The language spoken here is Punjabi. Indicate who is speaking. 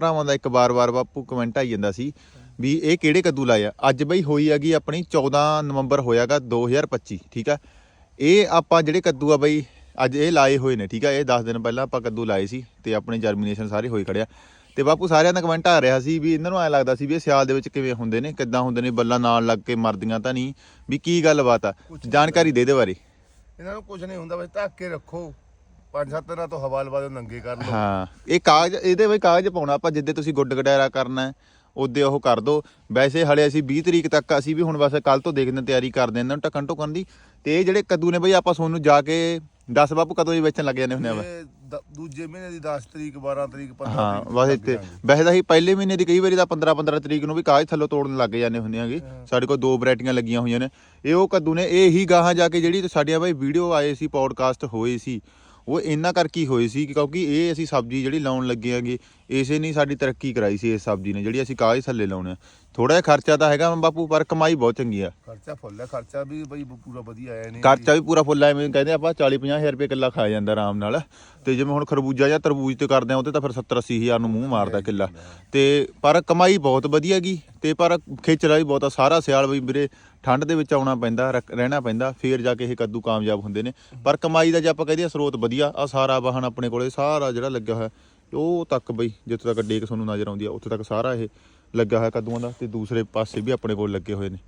Speaker 1: ਭਰਾਵਾਂ ਦਾ ਇੱਕ ਵਾਰ-ਵਾਰ ਬਾਪੂ ਕਮੈਂਟ ਆਈ ਜਾਂਦਾ ਸੀ ਵੀ ਇਹ ਕਿਹੜੇ ਕੱਦੂ ਲਾਏ ਆ? ਅੱਜ ਬਈ ਹੋਈ ਹੈਗੀ ਆਪਣੀ 14 ਨਵੰਬਰ ਹੋਇਆਗਾ 2025 ਠੀਕ ਆ? ਇਹ ਆਪਾਂ ਜਿਹੜੇ ਕੱਦੂ ਆ ਬਈ ਅੱਜ ਇਹ ਲਾਏ ਹੋਏ ਨੇ ਠੀਕ ਆ? ਇਹ 10 ਦਿਨ ਪਹਿਲਾਂ ਆਪਾਂ ਕੱਦੂ ਲਾਏ ਸੀ ਤੇ ਆਪਣੀ ਜਰਮੀਨੇਸ਼ਨ ਸਾਰੇ ਹੋਈ ਖੜਿਆ। ਤੇ ਬਾਪੂ ਸਾਰਿਆਂ ਦਾ ਕਮੈਂਟ ਆ ਰਿਹਾ ਸੀ ਵੀ ਇਹਨਾਂ ਨੂੰ ਐ ਲੱਗਦਾ ਸੀ ਵੀ ਇਹ ਸਿਆਲ ਦੇ ਵਿੱਚ ਕਿਵੇਂ ਹੁੰਦੇ ਨੇ ਕਿੱਦਾਂ ਹੁੰਦੇ ਨੇ ਬੱਲਾਂ ਨਾਲ ਲੱਗ ਕੇ ਮਰਦੀਆਂ ਤਾਂ ਨਹੀਂ ਵੀ ਕੀ ਗੱਲਬਾਤ ਆ? ਜਾਣਕਾਰੀ ਦੇ ਦੇ ਬਾਰੇ।
Speaker 2: ਇਹਨਾਂ ਨੂੰ ਕੁਝ ਨਹੀਂ ਹੁੰਦਾ ਬਸ ਢੱਕ ਕੇ ਰੱਖੋ। ਪੰਜ ਸੱਤ ਦਿਨਾਂ ਤੋਂ ਹਵਾ ਲਵਾ ਦਿਓ ਨੰਗੇ ਕਰ ਲਓ।
Speaker 1: ਹਾਂ ਇਹ ਕਾਗਜ਼ ਇਹਦੇ ਵਿੱਚ ਕਾਗਜ਼ ਪਾਉਣਾ ਆਪਾਂ ਜਿੱਦੇ ਤੁਸੀਂ ਗੁੱਡ ਗਡਾਰਾ ਕਰਨਾ ਹੈ ਉਹਦੇ ਉਹ ਕਰ ਦੋ। ਵੈਸੇ ਹਲੇ ਅਸੀਂ 20 ਤਰੀਕ ਤੱਕ ਅਸੀਂ ਵੀ ਹੁਣ ਬਸ ਕੱਲ ਤੋਂ ਦੇਖਦੇ ਹਾਂ ਤਿਆਰੀ ਕਰਦੇ ਹਾਂ ਇਹਨਾਂ ਨੂੰ ਟਕਣ ਟੁਕਣ ਦੀ। ਤੇ ਇਹ ਜਿਹੜੇ ਕੱਦੂ ਨੇ ਬਈ ਆਪਾਂ ਸੋਨੂੰ ਜਾ ਕੇ 10 ਬਾਪੂ ਕਦੋਂ ਹੀ ਵੇਚਣ ਲੱਗ ਜਾਂਦੇ ਹੁੰਦੇ ਆ
Speaker 2: ਇਹ ਦ- ਦੂਜੇ ਮਹੀਨੇ ਦੀ 10 ਤਰੀਕ 12 ਤਰੀਕ 15
Speaker 1: ਹਾਂ
Speaker 2: ਤਰੀਕ
Speaker 1: ਬਸ ਇੱਥੇ। ਵੈਸੇ ਤਾਂ ਅਸੀਂ ਪਹਿਲੇ ਮਹੀਨੇ ਦੀ ਕਈ ਵਾਰੀ ਤਾਂ 15 15 ਤਰੀਕ ਨੂੰ ਵੀ ਕਾਗਜ਼ ਥੱਲੋਂ ਤੋੜਨ ਲੱਗ ਜਾਂਦੇ ਹੁੰਦੇ ਆਗੇ। ਸਾਡੇ ਕੋਲ ਦੋ ਵੈਰਾਈਟੀਆਂ ਲੱਗੀਆਂ ਹੋਈਆਂ ਨੇ। ਇਹ ਉਹ ਕੱਦੂ ਨੇ ਇਹ ਹੀ ਗਾਹਾਂ ਜਾ ਕੇ ਜਿਹੜੀ ਸਾਡੀਆਂ ਬਈ ਵੀਡੀਓ ਆਏ ਸੀ ਪੌਡਕਾਸਟ ਹੋਏ ਸੀ ਉਹ ਇਹਨਾਂ ਕਰਕੇ ਹੋਏ ਸੀ ਕਿਉਂਕਿ ਇਹ ਅਸੀਂ ਸਬਜ਼ੀ ਜਿਹੜੀ ਲਾਉਣ ਲੱਗੇ ਆਂਗੇ ਇਸੇ ਨਹੀਂ ਸਾਡੀ ਤਰੱਕੀ ਕਰਾਈ ਸੀ ਇਸ ਸਬਜ਼ੀ ਨੇ ਜਿਹੜੀ ਅਸੀਂ ਕਾਗਜ਼ ਥੱਲੇ ਲਾਉਣੇ ਆ। ਥੋੜਾ ਜਿਹਾ ਖਰਚਾ ਤਾਂ ਹੈਗਾ ਬਾਪੂ ਪਰ ਕਮਾਈ ਬਹੁਤ ਚੰਗੀ ਆ।
Speaker 2: ਖਰਚਾ ਫੁੱਲ ਹੈ ਖਰਚਾ ਵੀ ਬਈ ਪੂਰਾ ਵਧੀਆ ਆਇਆ ਨਹੀਂ।
Speaker 1: ਖਰਚਾ ਵੀ ਪੂਰਾ ਫੁੱਲ ਐਵੇਂ ਕਹਿੰਦੇ ਆਪਾਂ 40 50 ਹਜ਼ਾਰ ਰੁਪਏ ਕਿੱਲਾ ਖਾ ਜਾਂਦਾ ਆਰਾਮ ਨਾਲ। ਤੇ ਜਿਵੇਂ ਹੁਣ ਖਰਬੂਜਾ ਜਾਂ ਤਰਬੂਜ ਤੇ ਕਰਦੇ ਆ ਉਹਤੇ ਤਾਂ ਫਿਰ 70 80 ਹਜ਼ਾਰ ਨੂੰ ਮੂੰਹ ਮਾਰਦਾ ਕਿੱਲਾ। ਤੇ ਪਰ ਕਮਾਈ ਬਹੁਤ ਵਧੀਆ ਗਈ ਤੇ ਪਰ ਖੇਚਲਾ ਵੀ ਬਹੁਤ ਆ ਸਾਰਾ ਸਿਆਲ ਵੀ ਵੀਰੇ ਠੰਡ ਦੇ ਵਿੱਚ ਆਉਣਾ ਪੈਂਦਾ, ਰੱਖ- ਰਹਿਣਾ ਪੈਂਦਾ, ਫੇਰ ਜਾ ਕੇ ਇਹ ਕੱਦੂ ਕਾਮਯਾਬ ਹੁੰਦੇ ਨੇ। ਪਰ ਕਮਾਈ ਦਾ ਜੇ ਆਪਾਂ ਕਹਦੇ ਸਰੋਤ ਵਧੀਆ ਆ ਸਾਰਾ ਵਾਹਨ ਆਪਣੇ ਕੋਲੇ, ਸਾਰਾ ਜਿਹੜਾ ਲੱਗਿਆ ਹੋਇਆ, ਉਹ ਤੱਕ ਬਈ, ਜਿੱਥੇ ਤੱਕ ਡੇਕ ਤੁਹਾਨੂੰ ਨਜ਼ਰ ਆਉਂਦੀ ਆ, ਉੱਥੇ ਤੱਕ ਸਾਰਾ ਇਹ ਲੱਗਾ ਹੋਇਆ ਕੱਦੂਆਂ ਦਾ, ਤੇ ਦੂਸਰੇ ਪਾਸੇ ਵੀ ਆਪਣੇ ਕੋਲ ਲੱਗੇ ਹੋਏ ਨੇ।